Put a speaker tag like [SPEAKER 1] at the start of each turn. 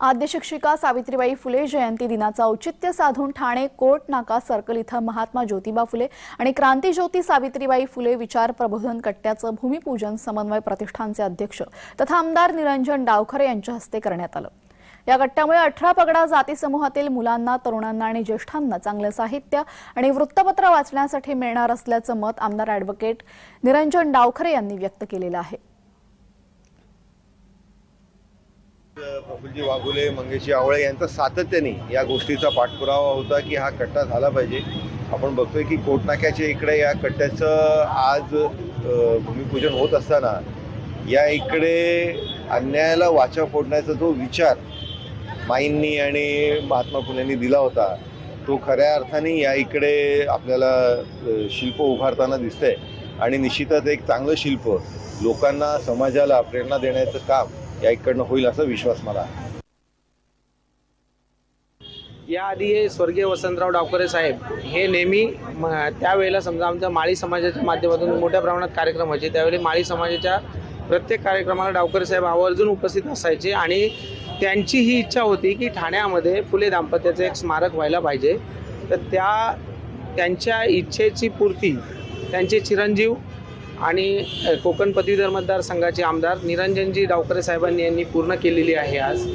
[SPEAKER 1] आद्य शिक्षिका सावित्रीबाई फुले जयंती दिनाचं औचित्य साधून ठाणे कोर्ट नाका सर्कल इथं महात्मा ज्योतिबा फुले आणि क्रांतीज्योती सावित्रीबाई फुले विचार प्रबोधन कट्ट्याचं भूमिपूजन समन्वय प्रतिष्ठानचे अध्यक्ष तथा आमदार निरंजन डावखरे यांच्या हस्ते करण्यात आलं. या गट्ट्यामुळे अठरा पगडा जाती समूहातील मुलांना तरुणांना आणि ज्येष्ठांना चांगलं साहित्य आणि वृत्तपत्र वाचण्यासाठी मिळणार असल्याचं मत आमदार ॲडव्होकेट निरंजन डावखरे यांनी व्यक्त केलेलं आहे.
[SPEAKER 2] प्रफुल्लजी वाघुले मंगेशी आवळे यांचा सातत्याने या गोष्टीचा पाठपुरावा होता की हा कट्टा झाला पाहिजे. आपण बघतोय की कोटनाक्याच्या इकडे या कट्ट्याचं आज भूमिपूजन होत असताना या इकडे अन्यायाला वाचा फोडण्याचा जो विचार माईंनी आणि महात्मा फुलेंनी दिला होता तो खऱ्या अर्थाने या इकडे आपल्याला शिल्प उभारताना दिसतंय. आणि निश्चितच एक चांगलं शिल्प लोकांना समाजाला प्रेरणा देण्याचं काम या इकडनं होईल असा विश्वास मला आहे.
[SPEAKER 3] याआधी हे स्वर्गीय वसंतराव डावकरे साहेब हे नेहमी म त्यावेळेला समजा आमच्या माळी समाजाच्या माध्यमातून मोठ्या प्रमाणात कार्यक्रम व्हायचे. त्यावेळी माळी समाजाच्या प्रत्येक कार्यक्रमाला डावकरे साहेब आवर्जून उपस्थित असायचे आणि त्यांची ही इच्छा होती की ठाण्यामध्ये फुले दाम्पत्याचं एक स्मारक व्हायला पाहिजे. तर त्या त्यांच्या इच्छेची पूर्ती त्यांचे चिरंजीव आणि कोकण पदवीधर मतदारसंघाचे आमदार निरंजनजी डावकरे साहेबांनी यांनी पूर्ण केलेली आहे आज.